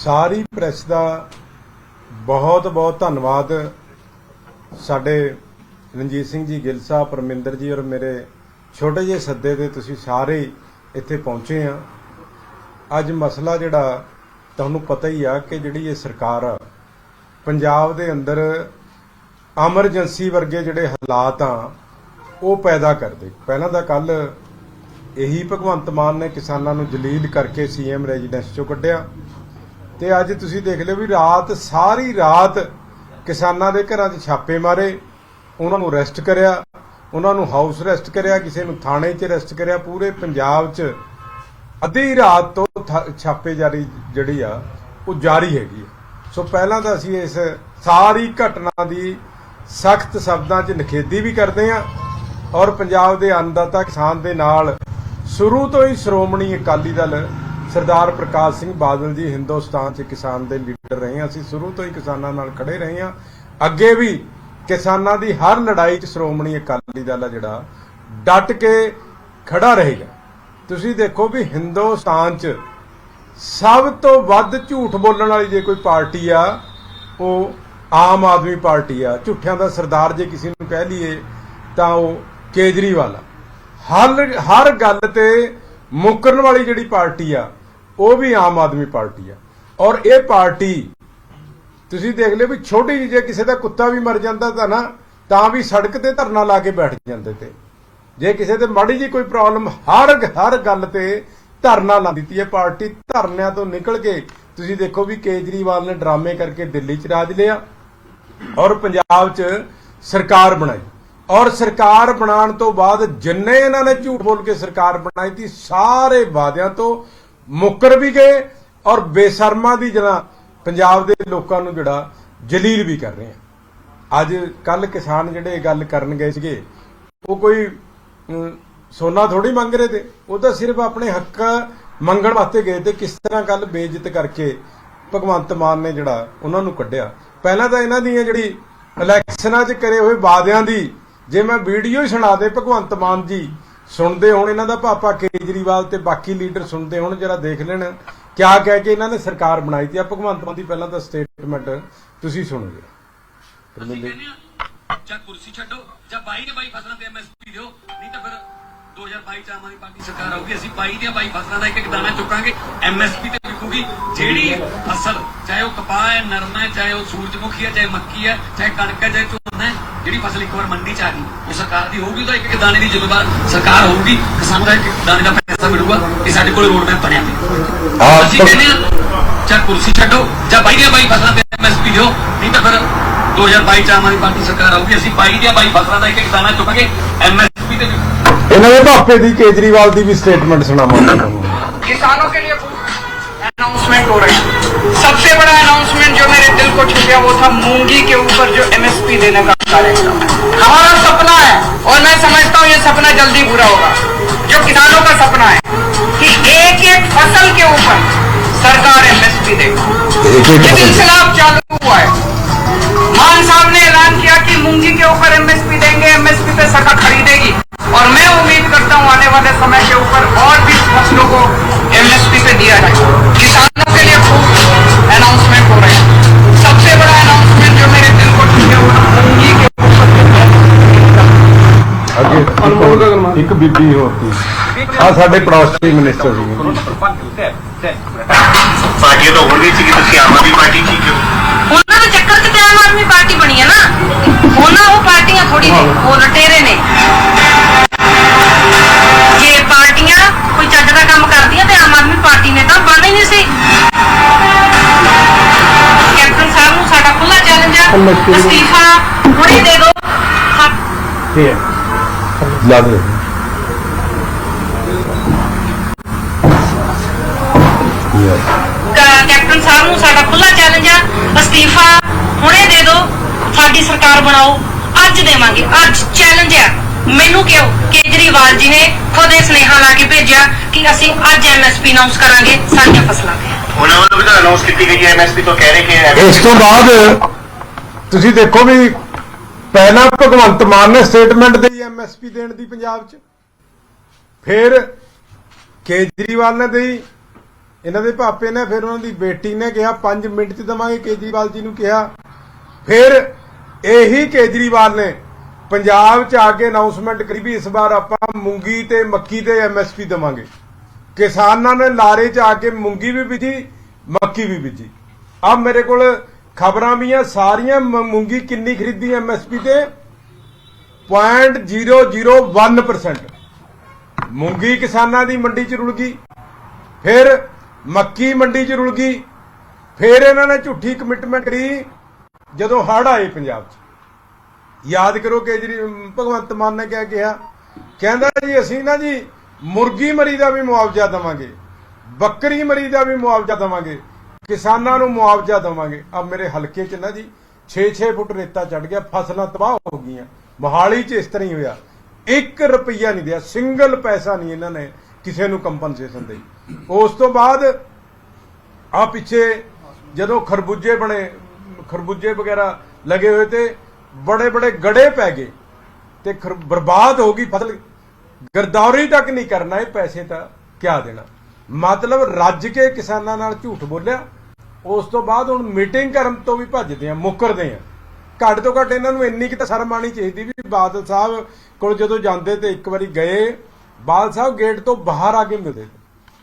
ਸਾਰੀ press ਦਾ ਬਹੁਤ ਬਹੁਤ ਧੰਨਵਾਦ ਸਾਡੇ ਰਣਜੀਤ ਸਿੰਘ ਜੀ ਗਿੱਲ ਸਾਹਿਬ, ਪਰਮਿੰਦਰ ਜੀ ਔਰ ਮੇਰੇ ਛੋਟੇ ਜਿਹੇ ਸੱਦੇ ਤੇ ਤੁਸੀਂ ਸਾਰੇ ਇੱਥੇ ਪਹੁੰਚੇ ਆ। ਅੱਜ ਮਸਲਾ ਜਿਹੜਾ ਤੁਹਾਨੂੰ ਪਤਾ ਹੀ ਆ ਕਿ ਜਿਹੜੀ ਇਹ ਸਰਕਾਰ ਆ, ਪੰਜਾਬ ਦੇ ਅੰਦਰ ਐਮਰਜੈਂਸੀ ਵਰਗੇ ਜਿਹੜੇ ਹਾਲਾਤ ਆ, ਉਹ ਪੈਦਾ ਕਰਦੇ ਪਹਿਲਾਂ ਤਾਂ ਕੱਲ ਇਹੀ ਭਗਵੰਤ ਮਾਨ ਨੇ ਕਿਸਾਨਾਂ ਨੂੰ ਜਲੀਲ ਕਰਕੇ ਸੀਐਮ ਰੈਜ਼ੀਡੈਂਸ ਚੋਂ ਕੱਢਿਆ ਤੇ ਅੱਜ ਤੁਸੀਂ ਦੇਖ ਲਿਓ ਵੀ ਰਾਤ, ਸਾਰੀ ਰਾਤ ਕਿਸਾਨਾਂ ਦੇ ਘਰਾਂ 'ਚ ਛਾਪੇ ਮਾਰੇ, ਉਹਨਾਂ ਨੂੰ ਅਰੈਸਟ ਕਰਿਆ, ਉਹਨਾਂ ਨੂੰ ਹਾਊਸ ਅਰੈਸਟ ਕਰਿਆ, ਕਿਸੇ ਨੂੰ ਥਾਣੇ 'ਚ ਅਰੈਸਟ ਕਰਿਆ, ਪੂਰੇ ਪੰਜਾਬ 'ਚ ਅੱਧੀ ਰਾਤ ਤੋਂ ਛਾਪੇ ਜਾਰੀ ਜਿਹੜੀ ਆ, ਉਹ ਜਾਰੀ ਹੈਗੀ ਆ। ਸੋ ਪਹਿਲਾਂ ਤਾਂ ਅਸੀਂ ਇਸ ਸਾਰੀ ਘਟਨਾ ਦੀ ਸਖਤ ਸ਼ਬਦਾਂ 'ਚ ਨਿਖੇਧੀ ਵੀ ਕਰਦੇ ਹਾਂ ਔਰ ਪੰਜਾਬ ਦੇ ਅੰਨਦਾਤਾ ਕਿਸਾਨ ਦੇ ਨਾਲ ਸ਼ੁਰੂ ਤੋਂ ਹੀ ਸ਼੍ਰੋਮਣੀ ਅਕਾਲੀ ਦਲ ਸਰਦਾਰ ਪ੍ਰਕਾਸ਼ ਸਿੰਘ ਬਾਦਲ ਜੀ ਹਿੰਦੁਸਤਾਨ 'ਚ ਕਿਸਾਨ ਦੇ ਲੀਡਰ ਰਹੇ ਹਾਂ ਅਸੀਂ ਸ਼ੁਰੂ ਤੋਂ ਹੀ ਕਿਸਾਨਾਂ ਨਾਲ ਖੜੇ ਰਹੇ ਹਾਂ ਅੱਗੇ ਵੀ ਕਿਸਾਨਾਂ ਦੀ ਹਰ ਲੜਾਈ 'ਚ ਸ਼੍ਰੋਮਣੀ ਅਕਾਲੀ ਦਲ ਆ ਜਿਹੜਾ, ਡਟ ਕੇ ਖੜਾ ਰਹੇਗਾ। ਤੁਸੀਂ ਦੇਖੋ ਵੀ ਹਿੰਦੁਸਤਾਨ 'ਚ ਸਭ ਤੋਂ ਵੱਧ ਝੂਠ ਬੋਲਣ ਵਾਲੀ ਜੇ ਕੋਈ ਪਾਰਟੀ ਆ, ਉਹ ਆਮ ਆਦਮੀ ਪਾਰਟੀ ਆ, ਝੂਠਿਆਂ ਦਾ ਸਰਦਾਰ ਜੇ ਕਿਸੇ ਨੂੰ ਕਹਿ ਲਈਏ, ਤਾਂ ਉਹ ਕੇਜਰੀਵਾਲ ਆ। ਹਰ ਹਰ ਗੱਲ ਤੇ ਮੁੱਕਰਨ ਵਾਲੀ ਜਿਹੜੀ ਪਾਰਟੀ ਆ, ਉਹ ਵੀ ਆਮ ਆਦਮੀ ਪਾਰਟੀ ਆ। ਔਰ ਇਹ ਪਾਰਟੀ, ਤੁਸੀਂ ਦੇਖ ਲਿਓ ਵੀ ਛੋਟੀ ਜਿਹੀ ਜੇ ਕਿਸੇ ਦਾ ਕੁੱਤਾ ਵੀ ਮਰ ਜਾਂਦਾ ਤਾਂ ਨਾ, ਤਾਂ ਵੀ ਸੜਕ ਤੇ ਧਰਨਾ ਲਾ ਕੇ ਬੈਠ ਜਾਂਦੇ ਤੇ। ਜੇ ਕਿਸੇ ਤੇ ਮਾੜੀ ਜੀ ਕੋਈ ਪ੍ਰੋਬਲਮ ਹਰ ਹਰ ਗੱਲ ਤੇ ਧਰਨਾ ਲਾ ਦਿੱਤੀ ਹੈ ਪਾਰਟੀ। ਧਰਨਿਆਂ ਤੋਂ ਨਿਕਲ ਕੇ ਤੁਸੀਂ ਦੇਖੋ ਵੀ ਕੇਜਰੀਵਾਲ ਨੇ ਡਰਾਮੇ ਕਰਕੇ ਦਿੱਲੀ 'ਚ ਰਾਜ ਲਿਆ। ਔਰ ਪੰਜਾਬ 'ਚ ਸਰਕਾਰ ਬਣਾਈ। ਔਰ ਸਰਕਾਰ ਬਣਾਉਣ ਤੋਂ ਬਾਅਦ ਜਿੰਨੇ ਇਹਨਾਂ ਨੇ ਝੂਠ ਬੋਲ ਕੇ ਸਰਕਾਰ ਬਣਾਈ ਤੀ, ਸਾਰੇ ਵਾਅਦਿਆਂ ਤੋਂ ਮੁੱਕਰ ਵੀ ਗਏ ਔਰ ਬੇਸ਼ਰਮਾ ਦੀ ਜਿਹੜਾ ਪੰਜਾਬ ਦੇ ਲੋਕਾਂ ਨੂੰ ਜਿਹੜਾ ਜਲੀਲ ਵੀ ਕਰ ਰਹੇ ਆ। ਅੱਜ ਕੱਲ ਕਿਸਾਨ ਜਿਹੜੇ ਗੱਲ ਕਰਨ ਗਏ ਸੀਗੇ, ਉਹ ਕੋਈ ਸੋਨਾ ਥੋੜੀ ਮੰਗ ਰਹੇ ਤੇ, ਉਹ ਤਾਂ ਸਿਰਫ ਆਪਣੇ ਹੱਕ ਮੰਗਣ ਵਾਸਤੇ ਗਏ ਤੇ ਕਿਸ ਤਰ੍ਹਾਂ ਕੱਲ ਬੇਇੱਜ਼ਤ ਕਰਕੇ ਭਗਵੰਤ ਮਾਨ ਨੇ ਜਿਹੜਾ ਉਹਨਾਂ ਨੂੰ ਕੱਢਿਆ। ਪਹਿਲਾਂ ਤਾਂ ਇਹਨਾਂ ਦੀਆਂ ਜਿਹੜੀ ਇਲੈਕਸ਼ਨਾਂ 'ਚ ਕਰੇ ਹੋਏ ਵਾਅਦਿਆਂ ਦੀ, ਜੇ ਮੈਂ ਵੀਡੀਓ ਹੀ ਸੁਣਾ ਦੇ ਭਗਵੰਤ ਮਾਨ ਜੀ, ਸੁਣਦੇ ਹੋਣ ਇਹਨਾਂ ਦਾ ਪਾਪਾ ਕੇਜਰੀਵਾਲ ਤੇ ਬਾਕੀ ਲੀਡਰ ਸੁਣਦੇ ਹੋਣ, ਜਰਾ ਦੇਖ ਲੈਣ ਕਿਆ ਕਹਿ ਕੇ ਇਹਨਾਂ ਨੇ ਸਰਕਾਰ ਬਣਾਈ ਤੇ ਆ ਭਗਵੰਤ ਮਾਨ ਦੀ ਪਹਿਲਾਂ ਤਾਂ ਸਟੇਟਮੈਂਟ ਤੁਸੀਂ ਸੁਣੋ ਅਸੀਂ ਜਾਂ ਕੁਰਸੀ ਛੱਡੋ, ਜਾਂ ਬਾਈ ਦੇ ਬਾਈ ਫਸਲਾਂ ਤੇ ਐਮਐਸਪੀ ਦਿਓ, ਨਹੀਂ ਤਾਂ ਫਿਰ 2022 ਚ ਆਮ ਆਦਮੀ ਪਾਰਟੀ ਸਰਕਾਰ ਆਊਗੀ, ਅਸੀਂ ਬਾਈ ਦੀਆਂ ਬਾਈ ਫਸਲਾਂ ਦਾ ਇੱਕ ਇੱਕ ਦਾਣਾ ਚੁੱਕਾਂਗੇ ਐਮਐਸਪੀ ਤੇ ਕਿਉਂਕਿ ਜਿਹੜੀ ਫਸਲ ਚਾਹੇ ਉਹ ਕਪਾਹ ਹੈ ਨਰਮ ਹੈ ਚਾਹੇ ਉਹ ਸੂਰਜਮੁਖੀ ਹੈ ਚਾਹੇ ਮੱਕੀ ਹੈ ਚਾਹੇ ਕਣਕ ਹੈ ਚਾਹੇ ਝੋਨਾ ਹੈ ਜਿਹੜੀ ਫਸਲ ਇੱਕ ਵਾਰ ਮੰਡੀ ਚ ਆ ਗਈ ਉਹ ਸਰਕਾਰ ਦੀ ਹੋਊਗੀ ਤਾਂ ਇੱਕ ਇੱਕ ਦਾਣੇ ਦੀ ਜ਼ਿੰਮੇਵਾਰ ਸਰਕਾਰ ਹੋਊਗੀ ਕਿਸਾਨ ਦਾ ਇੱਕ ਦਾਣੇ ਦਾ ਪੈਸਾ ਮਿਲੂਗਾ ਇਹ ਸਾਡੇ ਕੋਲ ਰੋਡ ਮੈਪ ਬਣਿਆ ਪਿਆ। ਅਸੀਂ ਕਹਿੰਦੇ ਆ ਚਾਹ ਕੁਰਸੀ ਛੱਡੋ ਜਾਂ ਬਾਈਆਂ ਬਾਈ ਫਸਲਾਂ ਤੇ ਐਮਐਸਪੀ ਦਿਓ ਨਹੀਂ ਤਾਂ ਫਿਰ 2022 ਚ ਆਮ ਆਦਮੀ ਪਾਰਟੀ ਸਰਕਾਰ ਆਊਗੀ ਅਸੀਂ ਬਾਈ ਦੀਆਂ ਬਾਈ ਫਸਲਾਂ ਦਾ ਇੱਕ ਇੱਕ ਦਾਣਾ ਚੁੱਕ ਕੇ ਐਮਐਸਪੀ ਤੇ ਇਹਨਾਂ ਦੇ ਭਾਪੇ ਦੀ ਕੇਜਰੀਵਾਲ ਦੀ ਵੀ ਸਟੇਟਮੈਂਟ ਸੁਣਾਵਾਂਗੇ। ਕਿਸਾਨੋਂ ਕੇ ਲਈ अनाउंसमेंट हो रही है। सबसे बड़ा अनाउंसमेंट जो मेरे दिल को छू गया वो था मूँगी के ऊपर जो एमएसपी देने का कार्यक्रम। हमारा सपना है और मैं समझता हूँ ये सपना जल्दी पूरा होगा। जो किसानों का सपना है कि एक एक फ़सल के ऊपर सरकार एमएसपी देगी। ये सिलसिला चालू हुआ है। मान साहब ने ऐलान किया कि मूँगी के ऊपर एमएसपी देंगे ਬੀਬੀ ਸੀ ਆ ਸਾਡੇ ਪੜੋਸੀ ਮਿਨਿਸਟਰ ਸੀ ਪਾਰਟੀ ਤਾਂ ਹੋਣੀ ਸੀ ਕਿ ਤੁਸੀਂ ਆਮ ਆਦਮੀ ਪਾਰਟੀ ਠੀਕ ਹੋ ਉਹਨਾਂ ਦੇ ਚੱਕਰ 'ਚ ਤੇ ਆਮ ਆਦਮੀ ਪਾਰਟੀ ਬਣੀ ਹੈ ਨਾ। ਉਹਨਾਂ ਉਹ ਪਾਰਟੀਆਂ ਥੋੜੀ ਨੇ ਉਹ ਲਟੇਰੇ ਨੇ। ਜੇ ਪਾਰਟੀਆਂ ਕੋਈ ਚੱਜ ਦਾ ਕੰਮ ਕਰਦੀਆਂ ਤੇ ਆਮ ਆਦਮੀ ਪਾਰਟੀ ਨੇ ਤਾਂ ਬਣਨਾ ਹੀ ਨਹੀਂ ਸੀ। ਕੈਪਟਨ ਸਾਹਿਬ ਨੂੰ ਸਾਡਾ ਖੁੱਲਾ ਚੈਲੰਜ ਆ। ਅਸਤੀਫਾ ਹੁਣੇ ਦੇ ਦਿਓ। ਠੀਕ ਹੈ। ਲਾ ਦੇ ਅਸਤੀਫਾ ਹੁਣੇ ਦੇ ਦਿਓ ਸਾਡੀ ਸਰਕਾਰ ਬਣਾਓ ਅੱਜ ਦੇਵਾਂਗੇ। ਅੱਜ ਚੈਲੰਜ ਆ। ਮੈਨੂੰ ਕਿਉਂ ਕੇਜਰੀਵਾਲ ਜੀ ਨੇ ਖੁਦ ਇਹ ਸੁਨੇਹਾ ਲਾ ਕੇ ਭੇਜਿਆ ਕਿ ਅਸੀਂ ਅੱਜ ਐਮਐਸਪੀ ਅਨਾਉਂਸ ਕਰਾਂਗੇ ਸਾਡੀਆਂ ਫਸਲਾਂ ਤੇ। ਉਹਨਾਂ ਵੱਲੋਂ ਵੀ ਤਾਂ ਅਨਾਉਂਸ ਕੀਤੀ ਗਈ ਹੈ ਐਮਐਸਪੀ ਤੋਂ ਕਹਿ ਰਹੇ ਕਿ ਇਸ ਤੋਂ ਬਾਅਦ ਤੁਸੀਂ ਦੇਖੋ ਵੀ ਪਹਿਲਾਂ ਭਗਵੰਤ ਮਾਨ ਨੇ ਸਟੇਟਮੈਂਟ ਦੇਈ ਐਮਐਸਪੀ ਦੇਣ ਦੀ ਪੰਜਾਬ 'ਚ। ਫਿਰ ਕੇਜਰੀਵਾਲ ਨੇ ਦੇਈ ਇਹਨਾਂ ਦੇ ਭਾਪੇ ਨੇ ਫਿਰ ਉਹਨਾਂ ਦੀ ਬੇਟੀ ਨੇ ਕਿਹਾ 5 ਮਿੰਟ 'ਚ ਦਵਾਂਗੇ, ਕੇਜਰੀਵਾਲ ਜੀ ਨੂੰ ਕਿਹਾ। ਫਿਰ ਇਹੀ ਕੇਜਰੀਵਾਲ ਨੇ ਪੰਜਾਬ 'ਚ ਆ ਕੇ ਅਨਾਉਂਸਮੈਂਟ ਕਰੀ ਵੀ ਇਸ ਵਾਰ ਆਪਾਂ ਮੂੰਗੀ ਤੇ ਮੱਕੀ ਤੇ ਐਮਐਸਪੀ ਦਵਾਂਗੇ। ਕਿਸਾਨਾਂ ਨੇ ਲਾਰੇ 'ਚ ਆ ਕੇ ਮੂੰਗੀ ਵੀ ਬੀਜੀ, ਮੱਕੀ ਵੀ ਬੀਜੀ। ਆ ਮੇਰੇ ਕੋਲ ਖਬਰਾਂ ਵੀ ਆ, ਸਾਰੀਆਂ ਮੂੰਗੀ ਕਿੰਨੀ ਖਰੀਦੀ ਐਮਐਸਪੀ ਤੇ? 0.001% ਮੂੰਗੀ ਕਿਸਾਨਾਂ ਦੀ ਮੰਡੀ 'ਚ ਰੁਲ ਗਈ। ਫਿਰ ਮੱਕੀ ਮੰਡੀ 'ਚ ਰੁਲ ਗਈ। ਫਿਰ ਇਹਨਾਂ ਨੇ ਝੂਠੀ ਕਮਿਟਮੈਂਟ ਕਰੀ ਜਦੋਂ ਹੜ ਆਏ ਪੰਜਾਬ 'ਚ। ਯਾਦ ਕਰੋ ਕੇਜਰੀ ਭਗਵੰਤ ਮਾਨ ਨੇ ਕਿਹਾ ਕਿਹਾ, ਕਹਿੰਦਾ ਜੀ, ਅਸੀਂ ਨਾ ਜੀ ਮੁਰਗੀ ਮਰੀ ਦਾ ਵੀ ਮੁਆਵਜ਼ਾ ਦੇਵਾਂਗੇ, ਬੱਕਰੀ ਮਰੀ ਦਾ ਵੀ ਮੁਆਵਜ਼ਾ ਦੇਵਾਂਗੇ, ਕਿਸਾਨਾਂ ਨੂੰ ਮੁਆਵਜ਼ਾ ਦੇਵਾਂਗੇ। ਆ ਮੇਰੇ ਹਲਕੇ 'ਚ ਨਾ ਜੀ 6-6 ਫੁੱਟ ਰੇਤਾ ਚੜ ਗਿਆ, ਫਸਲਾਂ ਤਬਾਹ ਹੋ ਗਈਆਂ। ਮੋਹਾਲੀ 'ਚ ਇਸ ਤਰ੍ਹਾਂ ਹੀ ਹੋਇਆ। 1 ਰੁਪਈਆ ਨਹੀਂ ਦਿਆ, ਸਿੰਗਲ ਪੈਸਾ ਨਹੀਂ ਇਹਨਾਂ ਨੇ ਕਿਸੇ ਨੂੰ ਕੰਪਨਸੇਸ਼ਨ ਦੇਈ। ਉਸ ਤੋਂ ਬਾਅਦ ਆ ਪਿੱਛੇ ਜਦੋਂ ਖਰਬੂਜੇ ਬਣੇ, ਖਰਬੂਜੇ ਵਗੈਰਾ ਲੱਗੇ ਹੋਏ ਤੇ ਬੜੇ ਬੜੇ ਗੜੇ ਪੈ ਗਏ ਤੇ ਬਰਬਾਦ ਹੋ ਗਈ ਫਸਲ। ਗਰਦੌਰੀ ਤੱਕ ਨਹੀਂ ਕਰਨਾ ਇਹ ਪੈਸੇ ਤਾਂ ਕਿਆ ਦੇਣਾ। ਮਤਲਬ ਰੱਜ ਕੇ ਕਿਸਾਨਾਂ ਨਾਲ ਝੂਠ ਬੋਲਿਆ। ਉਸ ਤੋਂ ਬਾਅਦ ਹੁਣ ਮੀਟਿੰਗ ਕਰਨ ਤੋਂ ਵੀ ਭੱਜਦੇ ਆ, ਮੁੱਕਰਦੇ ਆ। ਘੱਟ ਤੋਂ ਘੱਟ ਇਹਨਾਂ ਨੂੰ ਇੰਨੀ ਕਿ ਤਾਂ ਸ਼ਰਮ ਆਣੀ ਚਾਹੀਦੀ ਵੀ ਬਾਦਲ ਸਾਹਿਬ ਕੋਲ ਜਦੋਂ ਜਾਂਦੇ ਤੇ ਇੱਕ ਵਾਰੀ ਗਏ, ਬਾਦਲ ਸਾਹਿਬ ਗੇਟ ਤੋਂ ਬਾਹਰ ਆ ਕੇ ਮਿਲਦੇ।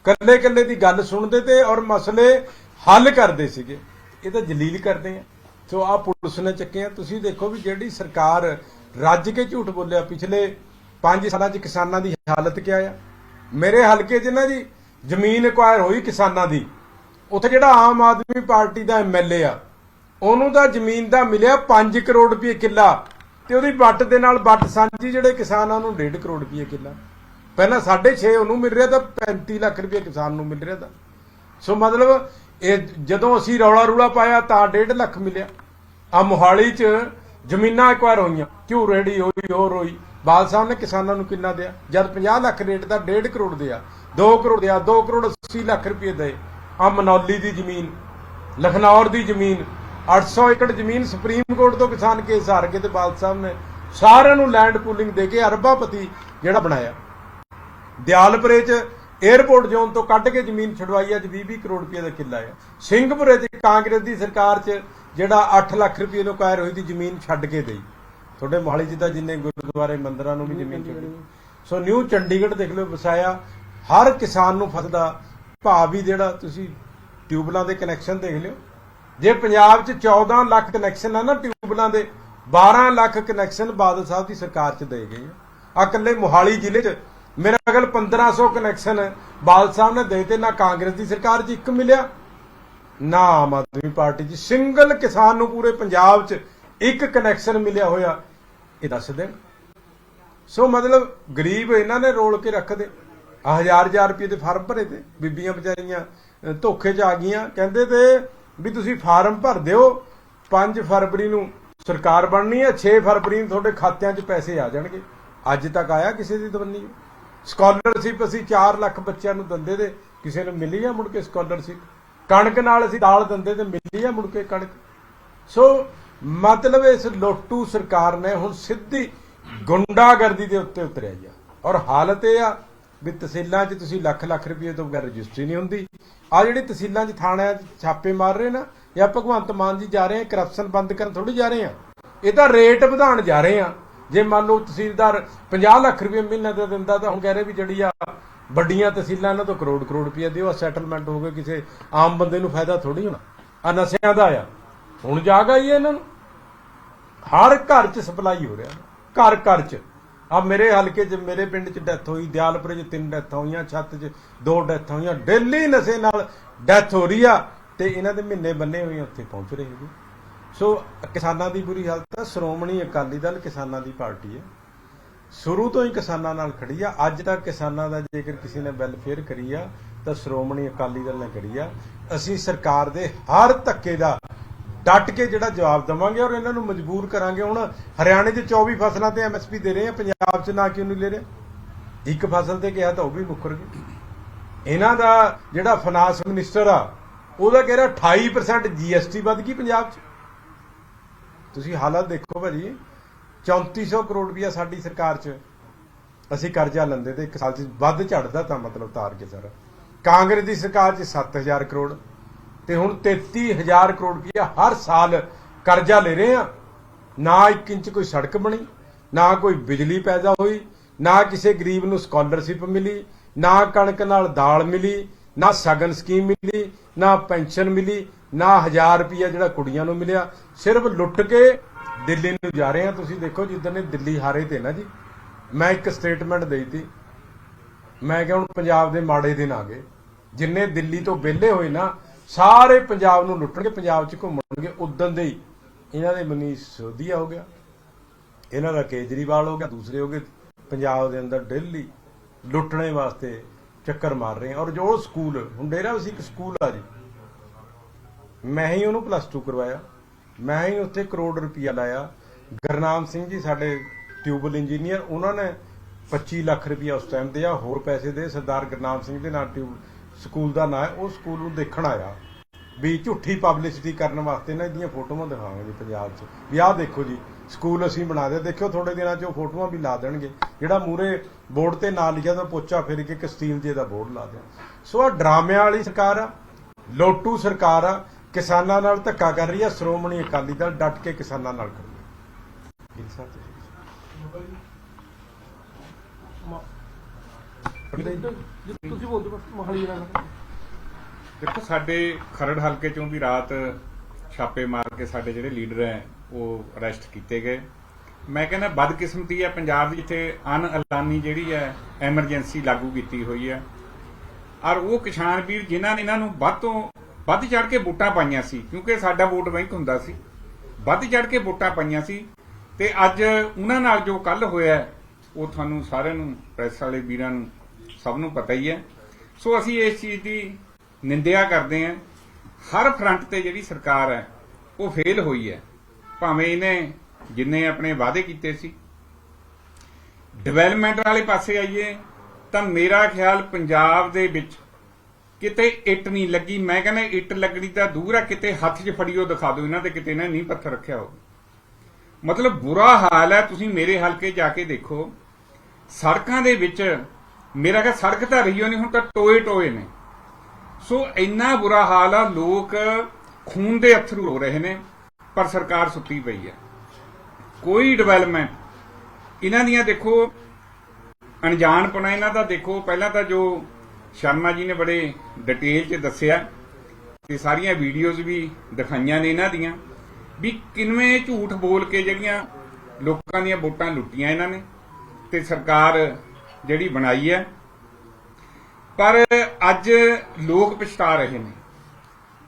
ਕੱਲੇ ਕੱਲੇ ਦੀ ਗੱਲ ਸੁਣਦੇ ਤੇ ਔਰ ਮਸਲੇ ਹੱਲ ਕਰਦੇ ਸੀਗੇ। ਇਹ ਤਾਂ ਜਲੀਲ ਕਰਦੇ ਆ। ਸੋ ਆ ਪੁਲਿਸ ਨੇ ਚੱਕਿਆ ਤੁਸੀਂ ਦੇਖੋ ਵੀ ਜਿਹੜੀ ਸਰਕਾਰ ਰੱਜ ਕੇ ਝੂਠ ਬੋਲਿਆ, ਪਿਛਲੇ 5 ਸਾਲਾਂ 'ਚ ਕਿਸਾਨਾਂ ਦੀ ਹਾਲਤ ਕਿਆ ਆ? ਮੇਰੇ ਹਲਕੇ 'ਚ ਨਾ ਜੀ, ਜ਼ਮੀਨ ਐਕਵਾਇਰ ਹੋਈ ਕਿਸਾਨਾਂ ਦੀ। ਉੱਥੇ ਜਿਹੜਾ ਆਮ ਆਦਮੀ ਪਾਰਟੀ ਦਾ ਐਮਐਲਏ ਆ, ਉਹਨੂੰ ਤਾਂ ਜ਼ਮੀਨ ਦਾ ਮਿਲਿਆ 5 ਕਰੋੜ ਰੁਪਏ ਕਿੱਲਾ ਤੇ ਉਹਦੀ ਵੱਟ ਦੇ ਨਾਲ ਵੱਟ ਸਾਂਝੀ ਜਿਹੜੇ ਕਿਸਾਨ ਆ ਉਹਨੂੰ 1.5 ਕਰੋੜ ਰੁਪਏ ਕਿੱਲਾ। ਪਹਿਲਾਂ 6.5 ਉਹਨੂੰ ਮਿਲ ਰਿਹਾ ਤਾਂ 35 ਲੱਖ ਰੁਪਏ ਕਿਸਾਨ ਨੂੰ ਮਿਲ ਰਿਹਾ ਤਾਂ। ਸੋ ਮਤਲਬ ਇਹ ਜਦੋਂ ਅਸੀਂ ਰੌਲਾ ਰੂਲਾ ਪਾਇਆ ਤਾਂ 1.5 ਲੱਖ ਮਿਲਿਆ। ਆ ਮੋਹਾਲੀ 'ਚ ਜ਼ਮੀਨਾਂ ਐਕਵਾਇਰ ਹੋਈਆਂ। ਝੂਰ ਰੇੜੀ ਹੋਈ, ਹੋਰ ਹੋਈ। ਬਾਲ ਸਾਹਿਬ ਨੇ ਕਿਸਾਨਾਂ ਨੂੰ ਕਿੰਨਾ ਦਿਆ? ਜਦ 50 ਲੱਖ ਰੇਟ ਦਾ 1.5 ਕਰੋੜ ਦਿਆ। 2 ਕਰੋੜ ਦਿਆ 2 ਕਰੋੜ 80 ਲੱਖ ਰੁਪਏ ਦੇ। ਆ ਮਨੌਲੀ ਦੀ ਜ਼ਮੀਨ, ਲਖਨੌਰ ਦੀ ਜ਼ਮੀਨ 800 ਏਕੜ ਜ਼ਮੀਨ ਸੁਪਰੀਮ ਕੋਰਟ ਤੋਂ ਕਿਸਾਨ ਕੇਸ ਹਾਰ ਕੇ ਤੇ ਬਾਲ ਸਾਹਿਬ ਨੇ ਸਾਰਿਆਂ ਨੂੰ ਲੈਂਡ ਪੂਲਿੰਗ ਦੇ ਕੇ ਅਰਬਾਪਤੀ ਜਿਹੜਾ ਬਣਾਇਆ। ਦਿਆਲਪੁਰੇ 'ਚ 에어ਪੋਰਟ ਜ਼ੋਨ ਤੋਂ ਕੱਢ ਕੇ ਜ਼ਮੀਨ ਛਡਵਾਈ ਅੱਜ 20-20 ਕਰੋੜ ਰੁਪਏ ਦਾ ਕਿੱਲਾ ਹੈ। ਸਿੰਘਪੁਰੇ 'ਚ ਕਾਂਗਰਸ ਦੀ ਸਰਕਾਰ 'ਚ ਜਿਹੜਾ 8 ਲੱਖ ਰੁਪਏ ਨੂੰ ਕਾਇਰ ਹੋਈ ਦੀ ਜ਼ਮੀਨ ਛੱਡ ਕੇ ਦੇਈ। ਤੁਹਾਡੇ ਮੋਹਾਲੀ 'ਚ ਤਾਂ ਜਿੰਨੇ ਗੁਰਦੁਆਰੇ ਮੰਦਰਾਂ ਨੂੰ ਵੀ ਜ਼ਮੀਨ ਛੱਡੀ। ਸੋ ਨਿਊ ਚੰਡੀਗੜ੍ਹ ਦੇਖ ਲਓ ਵਸਾਇਆ, ਹਰ ਕਿਸਾਨ ਨੂੰ ਫਸਦਾ ਭਾਵ ਵੀ ਜਿਹੜਾ ਤੁਸੀਂ ਟਿਊਬਲਾਂ ਦੇ ਕਨੈਕਸ਼ਨ ਦੇਖ ਲਿਓ। ਜੇ ਪੰਜਾਬ 'ਚ 14 ਲੱਖ ਕਨੈਕਸ਼ਨ ਆ ਨਾ ਟਿਊਬਲਾਂ ਦੇ 12 ਲੱਖ ਕਨੈਕਸ਼ਨ ਬਾਦਲ ਸਾਹਿਬ ਦੀ ਸਰਕਾਰ 'ਚ ਦੇ ਗਏ ਆ। ਇਕੱਲੇ ਮੋਹਾਲੀ ਜ਼ਿਲ੍ਹੇ 'ਚ ਅਗਲ 1500 ਕਨੈਕਸ਼ਨ ਬਾਲ ਸਾਹਿਬ ਨੇ ਦੇ ਤੇ ਨਾ ਕਾਂਗਰਸ ਦੀ ਸਰਕਾਰ 'ਚ ਇੱਕ ਮਿਲਿਆ, ਨਾ ਆਮ ਆਦਮੀ ਪਾਰਟੀ 'ਚ। ਸਿੰਗਲ ਕਿਸਾਨ ਨੂੰ ਪੂਰੇ ਪੰਜਾਬ 'ਚ ਇੱਕ ਕਨੈਕਸ਼ਨ ਮਿਲਿਆ ਹੋਇਆ। ਇਹ ਦੱਸ ਦੇਣ। ਸੋ ਮਤਲਬ ਗਰੀਬ ਇਹਨਾਂ ਨੇ ਰੋਲ ਕੇ ਰੱਖਦੇ। ਆ ਹਜ਼ਾਰ ਹਜ਼ਾਰ ਰੁਪਏ ਦੇ ਫਾਰਮ ਭਰੇ ਤੇ, ਬੀਬੀਆਂ ਵਿਚਾਰੀਆਂ ਧੋਖੇ 'ਚ ਆ ਗਈਆਂ। ਕਹਿੰਦੇ ਤੇ ਵੀ ਤੁਸੀਂ ਫਾਰਮ ਭਰ ਦਿਓ 5 ਫਰਵਰੀ ਨੂੰ ਸਰਕਾਰ ਬਣਨੀ ਹੈ 6 ਫਰਵਰੀ ਨੂੰ ਤੁਹਾਡੇ ਖਾਤਿਆਂ 'ਚ ਪੈਸੇ ਆ ਜਾਣਗੇ। ਅੱਜ ਤੱਕ ਆਇਆ ਕਿਸੇ ਦੀ ਦਵੰਨੀ? ਸਕਾਲਰਸ਼ਿਪ ਅਸੀਂ 4 ਲੱਖ ਬੱਚਿਆਂ ਨੂੰ ਦਿੰਦੇ ਤੇ ਕਿਸੇ ਨੂੰ ਮਿਲੀ ਆ ਮੁੜ ਕੇ ਸਕਾਲਰਸ਼ਿਪ? ਕਣਕ ਨਾਲ ਅਸੀਂ ਦਾਲ ਦਿੰਦੇ ਤੇ ਮਿਲੀ ਆ ਮੁੜ ਕੇ ਕਣਕ। ਸੋ ਮਤਲਬ ਇਸ ਲੋਟੂ ਸਰਕਾਰ ਨੇ ਹੁਣ ਸਿੱਧੀ ਗੁੰਡਾਗਰਦੀ ਦੇ ਉੱਤੇ ਉਤਰਿਆ ਜੀ। ਔਰ ਹਾਲਤ ਇਹ ਆ ਵੀ ਤਹਿਸੀਲਾਂ 'ਚ ਤੁਸੀਂ ਲੱਖ ਲੱਖ ਰੁਪਏ ਤੋਂ ਬਗੈਰ ਰਜਿਸਟਰੀ ਨਹੀਂ ਹੁੰਦੀ। ਆ ਜਿਹੜੀ ਤਹਿਸੀਲਾਂ 'ਚ ਥਾਣਿਆਂ 'ਚ ਛਾਪੇ ਮਾਰ ਰਹੇ ਨਾ, ਜਾਂ ਭਗਵੰਤ ਮਾਨ ਜੀ ਜਾ ਰਹੇ ਆ ਕਰਪਸ਼ਨ ਬੰਦ ਕਰਨ ਥੋੜੀ ਜਾ ਰਹੇ ਆ। ਇਹ ਤਾਂ ਰੇਟ ਵਧਾਉਣ ਜਾ ਰਹੇ ਆ। ਜੇ ਮੰਨ ਲਓ ਤਹਿਸੀਲਦਾਰ 50 ਲੱਖ ਰੁਪਏ ਮਹੀਨੇ ਦਾ ਦਿੰਦਾ ਤਾਂ ਹੁਣ ਕਹਿ ਰਹੇ ਵੀ ਜਿਹੜੀ ਆ ਵੱਡੀਆਂ ਤਹਿਸੀਲਾਂ ਇਹਨਾਂ ਤੋਂ ਕਰੋੜ ਕਰੋੜ ਰੁਪਏ ਦਿਓ ਸੈਟਲਮੈਂਟ ਹੋ ਗਏ, ਕਿਸੇ ਆਮ ਬੰਦੇ ਨੂੰ ਫਾਇਦਾ ਥੋੜੀ ਹੋਣਾ। ਆ ਨਸ਼ਿਆਂ ਦਾ ਆ। ਹੁਣ ਜਾਗ ਆਈ ਇਹਨਾਂ ਨੂੰ। ਹਰ ਘਰ 'ਚ ਸਪਲਾਈ ਹੋ ਰਿਹਾ। ਘਰ ਘਰ 'ਚ। ਆ ਮੇਰੇ ਹਲਕੇ 'ਚ, ਮੇਰੇ ਪਿੰਡ 'ਚ ਡੈਥ ਹੋਈ, ਦਿਆਲਪੁਰੇ 'ਚ ਤਿੰਨ ਡੈਥਾਂ ਹੋਈਆਂ, ਛੱਤ 'ਚ ਦੋ ਡੈਥਾਂ ਹੋਈਆਂ। ਡੇਲੀ ਨਸ਼ੇ ਨਾਲ ਡੈਥ ਹੋ ਰਹੀ ਆ ਤੇ ਇਹਨਾਂ ਦੇ ਮਹੀਨੇ ਬੰਨੇ ਹੋਏ ਉੱਥੇ ਪਹੁੰਚ ਰਹੇ ਜੀ ਸੋ ਕਿਸਾਨਾਂ ਦੀ ਬੁਰੀ ਹਾਲਤ ਹੈ। ਸ਼੍ਰੋਮਣੀ ਅਕਾਲੀ ਦਲ ਕਿਸਾਨਾਂ ਦੀ ਪਾਰਟੀ ਹੈ। ਸ਼ੁਰੂ ਤੋਂ ਹੀ ਕਿਸਾਨਾਂ ਨਾਲ ਖੜੀ ਆ। ਅੱਜ ਤੱਕ ਕਿਸਾਨਾਂ ਦਾ ਜੇਕਰ ਕਿਸੇ ਨੇ ਵੈਲਫੇਅਰ ਕਰੀ ਆ, ਤਾਂ ਸ਼੍ਰੋਮਣੀ ਅਕਾਲੀ ਦਲ ਨੇ ਕਰੀ ਆ। ਅਸੀਂ ਸਰਕਾਰ ਦੇ ਹਰ ਧੱਕੇ ਦਾ ਡਟ ਕੇ ਜਿਹੜਾ ਜਵਾਬ ਦਵਾਂਗੇ ਔਰ ਇਹਨਾਂ ਨੂੰ ਮਜਬੂਰ ਕਰਾਂਗੇ। ਹੁਣ ਹਰਿਆਣੇ 'ਚ 24 ਫਸਲਾਂ ਤੇ ਐਮਐਸਪੀ ਦੇ ਰਹੇ ਆ, ਪੰਜਾਬ 'ਚ ਨਾ ਕਿਉਂ ਨਹੀਂ ਲੈ ਰਹੇ? ਇੱਕ ਫਸਲ ਤੇ ਕਿਹਾ ਤਾਂ ਉਹ ਵੀ ਮੁੱਕਰ ਗਏ ਇਹਨਾਂ ਦਾ ਜਿਹੜਾ ਫਾਈਨਾਂਸ ਮਿਨਿਸਟਰ ਆ, ਉਹਦਾ ਕਹਿ ਰਿਹਾ 28% ਜੀਐਸਟੀ ਵੱਧ ਗਈ ਪੰਜਾਬ 'ਚ। ਤੁਸੀਂ ਹਾਲਤ ਦੇਖੋ ਭਾਜੀ 3400 ਕਰੋੜ ਰੁਪਇਆ ਸਾਡੀ ਸਰਕਾਰ 'ਚ ਅਸੀਂ ਕਰਜ਼ਾ ਲੈਂਦੇ ਤੇ ਇੱਕ ਸਾਲ 'ਚ ਵੱਧ ਝੜਦਾ ਤਾਂ ਮਤਲਬ ਤਾਰ ਕੇ ਸਰ। ਕਾਂਗਰਸ ਦੀ ਸਰਕਾਰ 'ਚ 7000 ਕਰੋੜ ਤੇ ਹੁਣ 33000 ਕਰੋੜ ਰੁਪਇਆ ਹਰ ਸਾਲ ਕਰਜ਼ਾ ਲੈ ਰਹੇ ਆ ਨਾ 1 ਇੰਚ ਕੋਈ ਸੜਕ ਬਣੀ, ਨਾ ਕੋਈ ਬਿਜਲੀ ਪੈਦਾ ਹੋਈ, ਨਾ ਕਿਸੇ ਗਰੀਬ ਨੂੰ ਸਕਾਲਰਸ਼ਿਪ ਮਿਲੀ, ਨਾ ਕਣਕ ਨਾਲ ਦਾਲ ਮਿਲੀ, ਨਾ ਸਗਨ ਸਕੀਮ ਮਿਲੀ, ਨਾ ਪੈਨਸ਼ਨ ਮਿਲੀ ਨਾ 1000 ਰੁਪਇਆ ਜਿਹੜਾ ਕੁੜੀਆਂ ਨੂੰ ਮਿਲਿਆ, ਸਿਰਫ ਲੁੱਟ ਕੇ ਦਿੱਲੀ ਨੂੰ ਜਾ ਰਹੇ ਆ ਤੁਸੀਂ ਦੇਖੋ ਜਿੱਦਾਂ ਨੇ ਦਿੱਲੀ ਹਾਰੇ ਤੇ ਨਾ ਜੀ। ਮੈਂ ਇੱਕ ਸਟੇਟਮੈਂਟ ਦੇਈ ਮੈਂ ਕਿਹਾ ਹੁਣ ਪੰਜਾਬ ਦੇ ਮਾੜੇ ਦਿਨ ਆ ਗਏ। ਜਿੰਨੇ ਦਿੱਲੀ ਤੋਂ ਵਿਹਲੇ ਹੋਏ ਨਾ, ਸਾਰੇ ਪੰਜਾਬ ਨੂੰ ਲੁੱਟਣਗੇ, ਪੰਜਾਬ 'ਚ ਘੁੰਮਣਗੇ ਉਦੋਂ ਦੇ ਹੀ। ਇਹਨਾਂ ਦੇ ਮਨੀਸ਼ ਸੋਧੀਆ ਹੋ ਗਿਆ। ਇਹਨਾਂ ਦਾ ਕੇਜਰੀਵਾਲ ਹੋ ਗਿਆ, ਦੂਸਰੇ ਹੋ ਗਏ। ਪੰਜਾਬ ਦੇ ਅੰਦਰ ਡੇਲੀ ਲੁੱਟਣੇ ਵਾਸਤੇ ਚੱਕਰ ਮਾਰ ਰਹੇ ਔਰ ਜੋ ਸਕੂਲ ਹੁਣ ਡੇਰਾ ਵਸੀ ਇੱਕ ਸਕੂਲ ਆ ਜੀ। ਮੈਂ ਹੀ ਉਹਨੂੰ ਪਲੱਸ 2 ਕਰਵਾਇਆ। ਮੈਂ ਹੀ ਉੱਥੇ ਕਰੋੜ ਰੁਪਇਆ ਲਾਇਆ। ਗਰਨਾਮ ਸਿੰਘ ਜੀ ਸਾਡੇ ਟਿਊਬਲ ਇੰਜੀਨੀਅਰ ਉਹਨਾਂ ਨੇ 25 ਲੱਖ ਰੁਪਇਆ ਉਸ ਟਾਈਮ ਦਿਆ, ਹੋਰ ਪੈਸੇ ਦੇ। ਸਰਦਾਰ ਗਰਨਾਮ ਸਿੰਘ ਦੇ ਨਾਲ ਟਿਊਬ ਸਕੂਲ ਦਾ ਨਾਂ ਹੈ। ਉਹ ਸਕੂਲ ਨੂੰ ਦੇਖਣ ਆਇਆ। ਵੀ ਝੂਠੀ ਪਬਲਿਸਿਟੀ ਕਰਨ ਵਾਸਤੇ ਨਾ ਇਹਦੀਆਂ ਫੋਟੋਆਂ ਦਿਖਾਵਾਂਗੇ ਪੰਜਾਬ 'ਚ। ਵੀ ਆਹ ਦੇਖੋ ਜੀ, ਸਕੂਲ ਅਸੀਂ ਬਣਾ ਦੇ ਦੇਖਿਓ ਥੋੜੇ ਦਿਨਾਂ 'ਚ ਉਹ ਫੋਟੋਆਂ ਵੀ ਲਾ ਦੇਣਗੇ। ਜਿਹੜਾ ਮੂਰੇ ਬੋਰਡ ਤੇ ਨਾਂ ਲਿਖਿਆ ਤਾਂ ਪੋਚਾ ਫੇਰ ਕੇ ਇੱਕ ਜੇ ਦਾ ਬੋਰਡ ਲਾ ਦੇ ਸੋ ਆ ਡਰਾਮਿਆਂ ਵਾਲੀ ਸਰਕਾਰ ਆ, ਲੋਟੂ ਸਰਕਾਰ ਆ ਕਿਸਾਨਾਂ ਨਾਲ ਧੱਕਾ ਕਰ ਰਹੀ ਆ ਸ਼੍ਰੋਮਣੀ ਅਕਾਲੀ ਦਲ ਡਟ ਕੇ ਕਿਸਾਨਾਂ ਨਾਲ ਖੜੀ ਹੈ ਇਹ ਸਾਥ ਤੁਸੀਂ ਬੋਲਦੇ ਬਸ ਮਹਾਲੀ ਨਾਲ ਦੇਖੋ ਸਾਡੇ ਖਰੜ ਹਲਕੇ ਚੋਂ ਵੀ ਰਾਤ ਛਾਪੇ ਮਾਰ ਕੇ ਸਾਡੇ ਜਿਹੜੇ ਲੀਡਰ ਹੈ ਉਹ ਅਰੈਸਟ ਕੀਤੇ ਗਏ। ਮੈਂ ਕਹਿੰਦਾ ਬਦਕਿਸਮਤੀ ਹੈ। ਪੰਜਾਬ ਦੀ ਜਿੱਥੇ ਅਨ ਐਲਾਨੀ ਜਿਹੜੀ ਹੈ ਐਮਰਜੈਂਸੀ ਲਾਗੂ ਕੀਤੀ ਹੋਈ ਹੈ। ਔਰ ਉਹ ਕਿਸਾਨ ਵੀਰ ਜਿਨ੍ਹਾਂ ਨੇ ਇਹਨਾਂ ਨੂੰ ਵੱਧ ਤੋਂ ਵੱਧ ਚੜ ਕੇ ਵੋਟਾਂ ਪਾਈਆਂ ਸੀ, ਕਿਉਂਕਿ ਸਾਡਾ ਵੋਟ ਬੈਂਕ ਹੁੰਦਾ ਸੀ। ਵੱਧ ਚੜ ਕੇ ਵੋਟਾਂ ਪਾਈਆਂ ਸੀ ਤੇ ਅੱਜ ਉਹਨਾਂ ਨਾਲ ਜੋ ਕੱਲ ਹੋਇਆ ਉਹ ਤੁਹਾਨੂੰ ਸਾਰਿਆਂ ਨੂੰ, ਪ੍ਰੈਸ ਵਾਲੇ ਵੀਰਾਂ ਨੂੰ, ਸਭ ਨੂੰ ਪਤਾ ਹੀ ਹੈ। ਸੋ ਅਸੀਂ ਇਸ ਚੀਜ਼ ਦੀ ਨਿੰਦਿਆ ਕਰਦੇ ਹਾਂ। ਹਰ ਫਰੰਟ ਤੇ ਜਿਹੜੀ ਸਰਕਾਰ ਹੈ, ਉਹ ਫੇਲ ਹੋਈ ਹੈ। ਭਾਵੇਂ ਇਹਨੇ ਜਿੰਨੇ ਆਪਣੇ ਵਾਅਦੇ ਕੀਤੇ ਸੀ। ਡਿਵੈਲਪਮੈਂਟ ਵਾਲੇ ਪਾਸੇ ਆਈਏ, ਤਾਂ ਮੇਰਾ ਖਿਆਲ ਪੰਜਾਬ ਦੇ ਵਿੱਚ ਕਿਤੇ ਇੱਟ ਨਹੀਂ ਲੱਗੀ। ਮੈਂ ਕਹਿੰਦਾ ਇੱਟ ਲੱਗਣੀ ਤਾਂ ਦੂਰ ਆ, ਕਿਤੇ ਹੱਥ 'ਚ ਫੜੀਓ ਦਿਖਾ ਦਿਓ, ਇਹਨਾਂ ਤੇ ਕਿਤੇ ਨਾ ਨਹੀਂ ਪੱਥਰ ਰੱਖਿਆ ਹੋ ਮਤਲਬ ਬੁਰਾ ਹਾਲ ਹੈ, ਤੁਸੀਂ ਮੇਰੇ ਹਲਕੇ ਜਾ ਕੇ ਦੇਖੋ। ਸੜਕਾਂ ਦੇ ਵਿੱਚ ਮੇਰਾ ਕਿ ਸੜਕ ਤਾਂ ਰਹੀਓ ਨਹੀਂ ਹੁਣ ਤਾਂ ਟੋਏ ਟੋਏ ਨੇ। ਸੋ ਇੰਨਾ ਬੁਰਾ ਹਾਲ ਆ, ਲੋਕ ਖੂਨ ਦੇ ਅਥਰੂ ਹੋ ਰਹੇ ਨੇ, ਪਰ ਸਰਕਾਰ ਸੁੱਤੀ ਪਈ ਹੈ। ਕੋਈ ਡਿਵੈਲਪਮੈਂਟ ਇਹਨਾਂ ਦੀਆਂ ਦੇਖੋ, ਅਣਜਾਣਪਣਾ ਇਹਨਾਂ ਦਾ ਦੇਖੋ, ਪਹਿਲਾਂ ਤਾਂ ਜੋ ਸ਼ਰਮਾ ਜੀ ਨੇ ਬੜੇ ਡਿਟੇਲ 'ਚ ਦੱਸਿਆ ਤੇ ਸਾਰੀਆਂ ਵੀਡੀਓਜ਼ ਵੀ ਦਿਖਾਈਆਂ ਨੇ ਇਹਨਾਂ ਦੀਆਂ, ਵੀ ਕਿੰਵੇਂ ਝੂਠ ਬੋਲ ਕੇ ਜਿਹੜੀਆਂ ਲੋਕਾਂ ਦੀਆਂ ਵੋਟਾਂ ਲੁੱਟੀਆਂ ਇਹਨਾਂ ਨੇ ਤੇ ਸਰਕਾਰ ਜਿਹੜੀ ਬਣਾਈ ਹੈ। ਪਰ ਅੱਜ ਲੋਕ ਪਛਤਾ ਰਹੇ ਨੇ,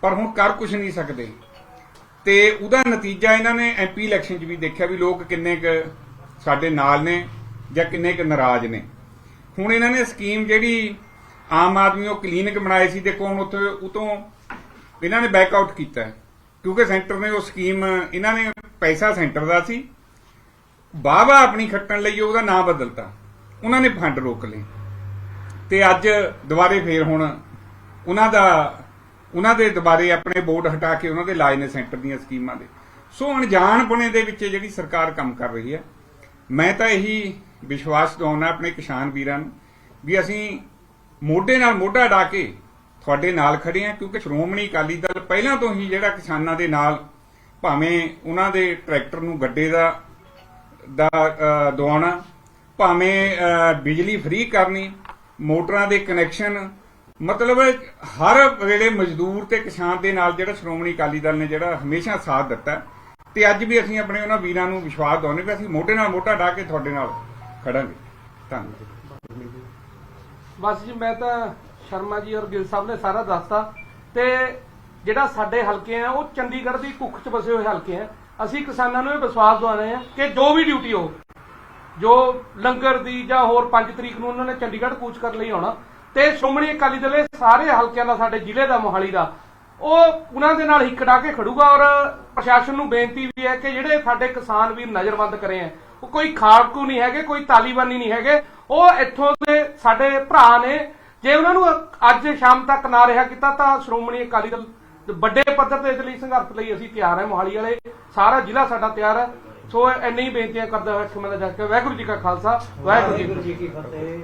ਪਰ ਹੁਣ ਕਰ ਕੁਝ ਨਹੀਂ ਸਕਦੇ। ਤੇ ਉਹਦਾ ਨਤੀਜਾ ਇਹਨਾਂ ਨੇ ਐਮਪੀ ਇਲੈਕਸ਼ਨ 'ਚ ਵੀ ਦੇਖਿਆ ਵੀ ਲੋਕ ਕਿੰਨੇ ਕੁ ਸਾਡੇ ਨਾਲ ਨੇ ਜਾਂ ਕਿੰਨੇ ਕੁ ਨਾਰਾਜ਼ ਨੇ। ਹੁਣ ਇਹਨਾਂ ਨੇ ਸਕੀਮ ਜਿਹੜੀ ਆਮ ਆਦਮੀ ਉਹ ਕਲੀਨਿਕ ਬਣਾਏ ਸੀ, ਦੇਖੋ ਹੁਣ ਉੱਥੇ ਉਤੋਂ ਇਹਨਾਂ ਨੇ ਬੈਕ ਆਊਟ ਕੀਤਾ ਕਿਉਂਕਿ ਸੈਂਟਰ ਨੇ ਉਹ ਸਕੀਮ ਇਹਨਾਂ ਨੇ ਪੈਸਾ ਸੈਂਟਰ ਦਾ ਸੀ। ਬਾਬਾ ਆਪਣੀ ਖੱਟਣ ਲਈ ਉਹਦਾ ਨਾਮ ਬਦਲਤਾ। ਉਹਨਾਂ ਨੇ ਫੰਡ ਰੋਕ ਲਏ। ਤੇ ਅੱਜ ਦੁਬਾਰੇ ਫੇਰ ਹੁਣ ਉਹਨਾਂ ਦਾ, ਉਹਨਾਂ ਦੇ ਦੁਬਾਰੇ ਆਪਣੇ ਬੋਰਡ ਹਟਾ ਕੇ ਉਹਨਾਂ ਦੇ ਲਾਏ ਨੇ ਸੈਂਟਰ ਦੀਆਂ ਸਕੀਮਾਂ ਦੇ। ਸੋ ਅਣਜਾਣਪੁਣੇ ਦੇ ਵਿੱਚ ਜਿਹੜੀ ਸਰਕਾਰ ਕੰਮ ਕਰ ਰਹੀ ਹੈ, ਮੈਂ ਤਾਂ ਇਹੀ ਵਿਸ਼ਵਾਸ ਦਿਵਾਉਣਾ ਆਪਣੇ ਕਿਸਾਨ ਵੀਰਾਂ ਨੂੰ ਵੀ ਅਸੀਂ ਮੋਢੇ ਨਾਲ ਮੋਢਾ ਢਾ ਕੇ ਤੁਹਾਡੇ ਨਾਲ ਖੜੇ ਹਾਂ ਕਿਉਂਕਿ ਸ਼੍ਰੋਮਣੀ ਅਕਾਲੀ ਦਲ ਪਹਿਲਾਂ ਤੋਂ ਹੀ ਜਿਹੜਾ ਕਿਸਾਨਾਂ ਦੇ ਨਾਲ, ਭਾਵੇਂ ਉਹਨਾਂ ਦੇ ਟਰੈਕਟਰ ਨੂੰ ਗੱਡੇ ਦਾ ਦਾ ਦਵਾਉਣਾ ਭਾਵੇਂ ਬਿਜਲੀ ਫ੍ਰੀ ਕਰਨੀ, ਮੋਟਰਾਂ ਦੇ ਕਨੈਕਸ਼ਨ, ਮਤਲਬ ਹਰ ਵੇਲੇ ਮਜ਼ਦੂਰ ਤੇ ਕਿਸਾਨ ਦੇ ਨਾਲ ਜਿਹੜਾ ਸ਼੍ਰੋਮਣੀ ਅਕਾਲੀ ਦਲ ਨੇ ਜਿਹੜਾ ਹਮੇਸ਼ਾ ਸਾਥ ਦਿੱਤਾ ਹੈ। ਤੇ ਅੱਜ ਵੀ ਅਸੀਂ ਆਪਣੇ ਉਹਨਾਂ ਵੀਰਾਂ ਨੂੰ ਵਿਸ਼ਵਾਸ ਦਿਵਾਉਂਦੇ ਕਿ ਅਸੀਂ ਮੋਢੇ ਨਾਲ ਮੋਢਾ ਢਾ ਕੇ ਤੁਹਾਡੇ ਨਾਲ ਖੜਾਂਗੇ ਧੰਨਵਾਦ ਬਸ ਜੀ, ਮੈਂ ਤਾਂ ਸ਼ਰਮਾ ਜੀ ਔਰ ਗਿੱਲ ਸਾਹਿਬ ਨੇ ਸਾਰਾ ਦੱਸਤਾ। ਤੇ ਜਿਹੜਾ ਸਾਡੇ ਹਲਕੇ ਆ, ਉਹ ਚੰਡੀਗੜ੍ਹ ਦੀ ਕੁੱਖ 'ਚ ਵਸੇ ਹੋਏ ਹਲਕੇ ਆ। ਅਸੀਂ ਕਿਸਾਨਾਂ ਨੂੰ ਇਹ ਵਿਸ਼ਵਾਸ ਦਿਵਾਉਣੇ ਆ ਕਿ ਜੋ ਵੀ ਡਿਊਟੀ ਹੋ, ਜੋ ਲੰਗਰ ਦੀ ਜਾਂ ਹੋਰ 5 ਤਰੀਕ ਨੂੰ ਉਹਨਾਂ ਨੇ ਚੰਡੀਗੜ੍ਹ ਕੂਚ ਕਰਨ ਲਈ ਆਉਣਾ ਤੇ ਸ਼੍ਰੋਮਣੀ ਅਕਾਲੀ ਦਲ ਸਾਰੇ ਹਲਕਿਆਂ ਦਾ, ਸਾਡੇ ਜ਼ਿਲ੍ਹੇ ਦਾ, ਮੋਹਾਲੀ ਦਾ, ਉਹ ਉਹਨਾਂ ਦੇ ਨਾਲ ਹਿੱਕ ਡਾ ਕੇ ਖੜੂਗਾ ਔਰ ਪ੍ਰਸ਼ਾਸਨ ਨੂੰ ਬੇਨਤੀ ਵੀ ਹੈ ਕਿ ਜਿਹੜੇ ਸਾਡੇ ਕਿਸਾਨ ਵੀਰ ਨਜ਼ਰਬੰਦ ਕਰੇ ਆ, ਉਹ ਕੋਈ ਖਾੜਕੂ ਨਹੀਂ ਹੈਗੇ, ਕੋਈ ਤਾਲੀਬਾਨੀ ਨਹੀਂ ਹੈਗੇ ਉਹ ਇੱਥੋਂ ਦੇ ਸਾਡੇ ਭਰਾ ਨੇ, ਜੇ ਉਹਨਾਂ ਨੂੰ ਅੱਜ ਸ਼ਾਮ ਤੱਕ ਨਾ ਰਿਹਾ ਕੀਤਾ, ਤਾਂ ਸ਼੍ਰੋਮਣੀ ਅਕਾਲੀ ਦਲ ਵੱਡੇ ਪੱਧਰ ਤੇ ਇਸ ਲਈ ਸੰਘਰਸ਼ ਲਈ ਅਸੀਂ ਤਿਆਰ ਹਾਂ, ਮੋਹਾਲੀ ਵਾਲੇ। ਸਾਰਾ ਜ਼ਿਲ੍ਹਾ ਸਾਡਾ ਤਿਆਰ ਹੈ। ਸੋ ਇੰਨੀ ਬੇਨਤੀਆਂ ਕਰਦਾ ਹੋਇਆ ਕਿ ਮੈਂ ਜਾ ਕੇ ਵਾਹਿਗੁਰੂ ਜੀ ਕਾ ਖਾਲਸਾ, ਵਾਹਿਗੁਰੂ ਜੀ ਕੀ ਫਤਿਹ।